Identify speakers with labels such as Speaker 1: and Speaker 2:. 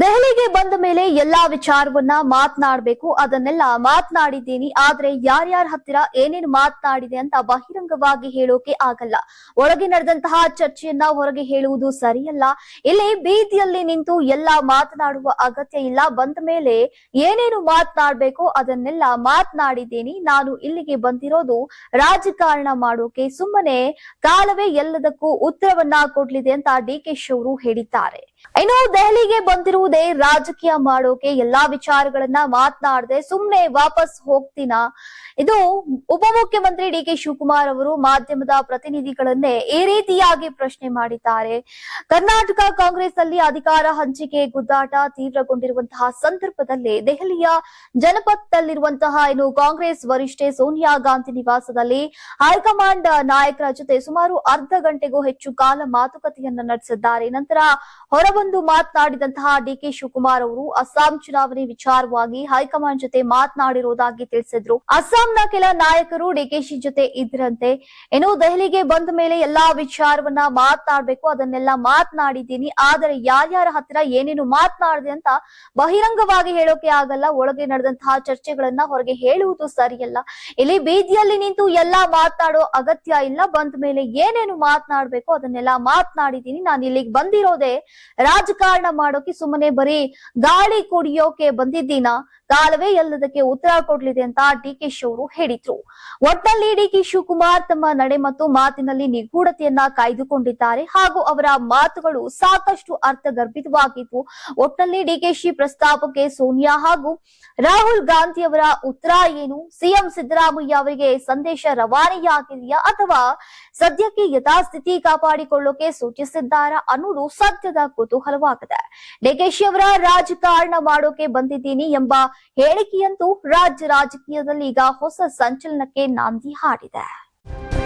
Speaker 1: ದೆಹಲಿಗೆ ಬಂದ ಮೇಲೆ ಎಲ್ಲಾ ವಿಚಾರವನ್ನ ಮಾತನಾಡಬೇಕು. ಅದನ್ನೆಲ್ಲ ಮಾತನಾಡಿದ್ದೀನಿ. ಆದ್ರೆ ಯಾರ್ಯಾರ ಹತ್ತಿರ ಏನೇನು ಮಾತನಾಡಿದೆ ಅಂತ ಬಹಿರಂಗವಾಗಿ ಹೇಳೋಕೆ ಆಗಲ್ಲ. ಒಳಗೆ ನಡೆದಂತಹ ಚರ್ಚೆಯನ್ನ ಹೊರಗೆ ಹೇಳುವುದು ಸರಿಯಲ್ಲ. ಇಲ್ಲಿ ಬೀದಿಯಲ್ಲಿ ನಿಂತು ಎಲ್ಲಾ ಮಾತನಾಡುವ ಅಗತ್ಯ ಇಲ್ಲ. ಬಂದ ಮೇಲೆ ಏನೇನು ಮಾತನಾಡಬೇಕು ಅದನ್ನೆಲ್ಲ ಮಾತನಾಡಿದ್ದೀನಿ. ನಾನು ಇಲ್ಲಿಗೆ ಬಂದಿರೋದು ರಾಜಕಾರಣ ಮಾಡೋಕೆ. ಸುಮ್ಮನೆ ಕಾಲವೇ ಎಲ್ಲದಕ್ಕೂ ಉತ್ತರವನ್ನ ಕೊಡ್ಲಿದೆ ಅಂತ ಡಿ ಕೆ ಶಿವರು ಹೇಳಿದ್ದಾರೆ. ಇನ್ನು ದೆಹಲಿಗೆ ಬಂದಿರುವುದೇ ರಾಜಕೀಯ ಮಾಡೋಕೆ. ಎಲ್ಲಾ ವಿಚಾರಗಳನ್ನ ಮಾತನಾಡದೆ ಸುಮ್ಮನೆ ವಾಪಸ್ ಹೋಗ್ತೀನಾ? ಇದು ಉಪಮುಖ್ಯಮಂತ್ರಿ ಡಿ ಕೆ ಶಿವಕುಮಾರ್ ಅವರು ಮಾಧ್ಯಮದ ಪ್ರತಿನಿಧಿಗಳನ್ನೇ ಈ ರೀತಿಯಾಗಿ ಪ್ರಶ್ನೆ ಮಾಡಿದ್ದಾರೆ. ಕರ್ನಾಟಕ ಕಾಂಗ್ರೆಸ್ ಅಲ್ಲಿ ಅಧಿಕಾರ ಹಂಚಿಕೆ ಗುದ್ದಾಟ ತೀವ್ರಗೊಂಡಿರುವಂತಹ ಸಂದರ್ಭದಲ್ಲಿ ದೆಹಲಿಯ ಜನಪಥದಲ್ಲಿರುವಂತಹ ಇನ್ನು ಕಾಂಗ್ರೆಸ್ ವರಿಷ್ಠೆ ಸೋನಿಯಾ ಗಾಂಧಿ ನಿವಾಸದಲ್ಲಿ ಹೈಕಮಾಂಡ್ ನಾಯಕರ ಜೊತೆ ಸುಮಾರು ಅರ್ಧ ಗಂಟೆಗೂ ಹೆಚ್ಚು ಕಾಲ ಮಾತುಕತೆಯನ್ನ ನಡೆಸಿದ್ದಾರೆ. ನಂತರ ಹೊರಬಂದು ಮಾತನಾಡಿದಂತಹ ಡಿ ಕೆ ಶಿವಕುಮಾರ್ ಅವರು ಅಸ್ಸಾಂ ಚುನಾವಣೆ ವಿಚಾರವಾಗಿ ಹೈಕಮಾಂಡ್ ಜೊತೆ ಮಾತನಾಡಿರುವುದಾಗಿ ತಿಳಿಸಿದ್ರು. ಅಸ್ಸಾಂನ ಕೆಲ ನಾಯಕರು ಡಿಕೆಶಿ ಜೊತೆ ಇದ್ರಂತೆ ಇನ್ನು ದೆಹಲಿಗೆ ಬಂದ ಮೇಲೆ ಎಲ್ಲಾ ವಿಚಾರವನ್ನ ಮಾತನಾಡ್ಬೇಕು, ಅದನ್ನೆಲ್ಲ ಮಾತನಾಡಿದ್ದೀನಿ. ಆದರೆ ಯಾರ್ಯಾರ ಹತ್ತಿರ ಏನೇನು ಮಾತನಾಡಿದೆ ಅಂತ ಬಹಿರಂಗವಾಗಿ ಹೇಳೋಕೆ ಆಗಲ್ಲ. ಒಳಗೆ ನಡೆದಂತಹ ಚರ್ಚೆಗಳನ್ನ ಹೊರಗೆ ಹೇಳುವುದು ಸರಿಯಲ್ಲ. ಇಲ್ಲಿ ಬೀದಿಯಲ್ಲಿ ನಿಂತು ಎಲ್ಲಾ ಮಾತನಾಡೋ ಅಗತ್ಯ ಇಲ್ಲ. ಬಂದ ಮೇಲೆ ಏನೇನು ಮಾತನಾಡ್ಬೇಕು ಅದನ್ನೆಲ್ಲ ಮಾತನಾಡಿದ್ದೀನಿ. ನಾನು ಇಲ್ಲಿಗೆ ಬಂದಿರೋದೆ ರಾಜಕಾರಣ ಮಾಡೋಕೆ, ಸುಮ್ಮನೆ ಬರೀ ಗಾಳಿ ಕುಡಿಯೋಕೆ ಬಂದಿದ್ದೀನ? ಕಾಲವೇ ಎಲ್ಲದಕ್ಕೆ ಉತ್ತರ ಕೊಡ್ಲಿದೆ ಅಂತ ಡಿ ಕೆ ಶಿವರು ಹೇಳಿದ್ರು. ಒಟ್ಟಲ್ಲಿ ಡಿ ಕೆ ತಮ್ಮ ನಡೆ ಮತ್ತು ಮಾತಿನಲ್ಲಿ ನಿಗೂಢತೆಯನ್ನ ಕಾಯ್ದುಕೊಂಡಿದ್ದಾರೆ. ಹಾಗೂ ಅವರ ಮಾತುಗಳು ಸಾಕಷ್ಟು ಅರ್ಥಗರ್ಭಿತವಾಗಿದ್ವು ಒಟ್ಟಲ್ಲಿ ಡಿಕೆಶಿ ಪ್ರಸ್ತಾಪಕ್ಕೆ ಸೋನಿಯಾ ಹಾಗೂ ರಾಹುಲ್ ಗಾಂಧಿ ಅವರ ಉತ್ತರ ಏನು? ಸಿಎಂ ಸಿದ್ದರಾಮಯ್ಯ ಅವರಿಗೆ ಸಂದೇಶ ರವಾನೆಯಾಗಿದೆಯಾ ಅಥವಾ ಸದ್ಯಕ್ಕೆ ಯಥಾಸ್ಥಿತಿ ಕಾಪಾಡಿಕೊಳ್ಳೋಕೆ ಸೂಚಿಸಿದ್ದಾರಾ ಅನ್ನೋದು ಸದ್ಯದ ಕುತೂಹಲವಾಗಿದೆ. ಡಿಕೆಶಿ ಅವರ ರಾಜಕಾರಣ ಮಾಡೋಕೆ ಬಂದಿದ್ದೀನಿ ಎಂಬ ಹೇಳಿಕೆಯಂತೂ ರಾಜ್ಯ ರಾಜಕೀಯದಲ್ಲಿ ಈಗ ಹೊಸ ಸಂಚಲನಕ್ಕೆ ನಾಂದಿ ಹಾಡಿದೆ. Thank you